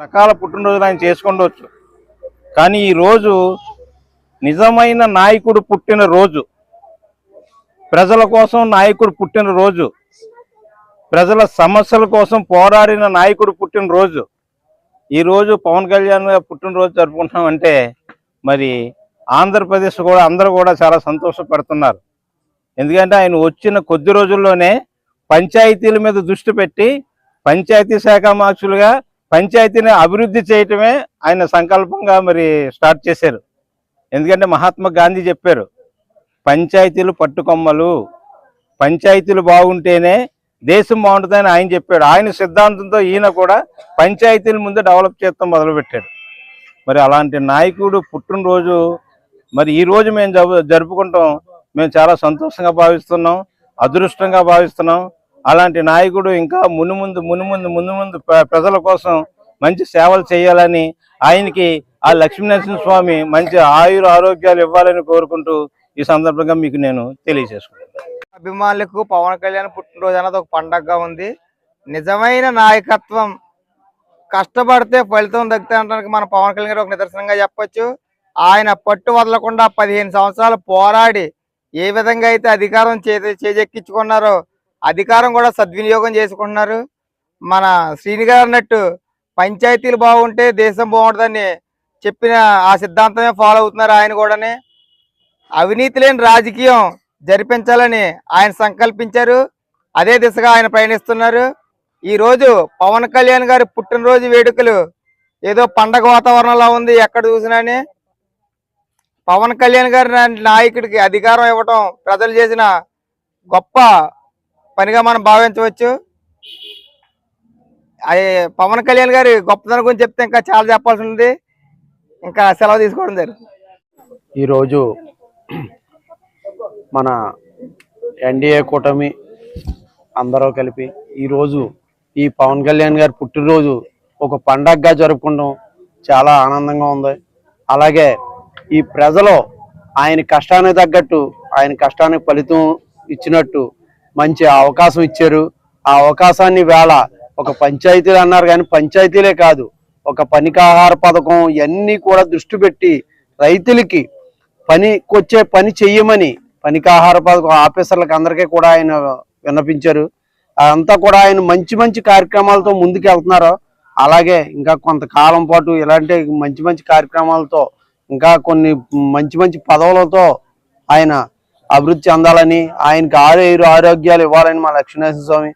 రకాల పుట్టినరోజులు ఆయన చేసుకుండవచ్చు కానీ ఈ రోజు నిజమైన నాయకుడు పుట్టిన రోజు ప్రజల కోసం నాయకుడు పుట్టిన రోజు ప్రజల సమస్యల కోసం పోరాడిన నాయకుడు పుట్టిన రోజు ఈ రోజు పవన్ కళ్యాణ్ గారు పుట్టినరోజు జరుపుకుంటున్నామంటే మరి ఆంధ్రప్రదేశ్ కూడా అందరూ కూడా చాలా సంతోషపడుతున్నారు. ఎందుకంటే ఆయన వచ్చిన కొద్ది రోజుల్లోనే పంచాయతీల మీద దృష్టి పెట్టి పంచాయతీ శాఖ మార్చులుగా పంచాయతీని అభివృద్ధి చేయటమే ఆయన సంకల్పంగా మరి స్టార్ట్ చేశారు. ఎందుకంటే మహాత్మా గాంధీ చెప్పారు పంచాయతీలు పట్టుకొమ్మలు. పంచాయతీలు బాగుంటేనే దేశం బాగుంటుందని ఆయన చెప్పాడు. ఆయన సిద్ధాంతంతో ఈయన కూడా పంచాయతీల ముందు డెవలప్ చేస్తాం మొదలుపెట్టాడు. మరి అలాంటి నాయకుడు పుట్టినరోజు మరి ఈ రోజు మేము జరుపుకుంటాం. మేము చాలా సంతోషంగా భావిస్తున్నాం అదృష్టంగా భావిస్తున్నాం. అలాంటి నాయకుడు ఇంకా మును ముందు మును ముందు ముందు ముందు ప్ర- ప్రజల కోసం మంచి సేవలు చేయాలని ఆయనకి ఆ లక్ష్మీనరసింహ స్వామి మంచి ఆయుర ఆరోగ్యాలు ఇవ్వాలని కోరుకుంటూ ఈ సందర్భంగా మీకు నేను తెలియజేసుకుంటాను అభిమానులకు పవన్ కళ్యాణ్ పుట్టినరోజు అన్నది ఒక పండగగా ఉంది. నిజమైన నాయకత్వం కష్టపడితే ఫలితం దక్కుతానికి మన పవన్ కళ్యాణ్ ఒక నిదర్శనంగా చెప్పొచ్చు. ఆయన పట్టు వదలకుండా పదిహేను సంవత్సరాలు పోరాడి ఏ విధంగా అయితే అధికారం చేజెక్కించుకున్నారో అధికారం కూడా సద్వినియోగం చేసుకుంటున్నారు. మన శ్రీని గారు అన్నట్టు పంచాయతీలు బాగుంటే దేశం బాగుంటుందని చెప్పిన ఆ సిద్ధాంతమే ఫాలో అవుతున్నారు ఆయన కూడానే. అవినీతి లేని రాజకీయం జరిపించాలని ఆయన సంకల్పించారు. అదే దిశగా ఆయన పయనిస్తున్నారు ఈ రోజు పవన్ కళ్యాణ్ గారి పుట్టినరోజు వేడుకలు ఏదో పండగ వాతావరణంలో ఉంది ఎక్కడ చూసినానే పవన్ కళ్యాణ్ గారి నాయకుడికి అధికారం ఇవ్వటం ప్రజలు చేసిన గొప్ప పనిగా మనం భావించవచ్చు. అది పవన్ కళ్యాణ్ గారి గొప్పతనం గురించి చెప్తే ఇంకా చాలా చెప్పాల్సి ఉంది. ఇంకా సెలవు తీసుకోవడం జరుగుతుంది. ఈరోజు మన ఎన్డీఏ కూటమి అందరూ కలిపి ఈరోజు ఈ పవన్ కళ్యాణ్ గారి పుట్టినరోజు ఒక పండగగా జరుపుకుంటాం. చాలా ఆనందంగా ఉంది. అలాగే ఈ ప్రజలు ఆయన కష్టానికి తగ్గట్టు ఆయన కష్టానికి ఫలితం ఇచ్చినట్టు మంచి అవకాశం ఇచ్చారు. ఆ అవకాశాన్ని వేళ ఒక పంచాయతీలు అన్నారు కానీ పంచాయతీలే కాదు ఒక పనికాహార పథకం ఇవన్నీ కూడా దృష్టి పెట్టి రైతులకి పనికొచ్చే పని చెయ్యమని పనికాహార పథకం ఆఫీసర్లకు అందరికీ కూడా ఆయన విన్నపించారు. అదంతా కూడా ఆయన మంచి మంచి కార్యక్రమాలతో ముందుకు వెళ్తున్నారు అలాగే ఇంకా కొంతకాలం పాటు ఇలాంటి మంచి మంచి కార్యక్రమాలతో ఇంకా కొన్ని మంచి మంచి పదవులతో ఆయన అభివృద్ధి చెందాలని ఆయనకి ఆరోగ్య ఆరోగ్యాలు ఇవ్వాలని మా లక్ష్మీనరసింహ స్వామి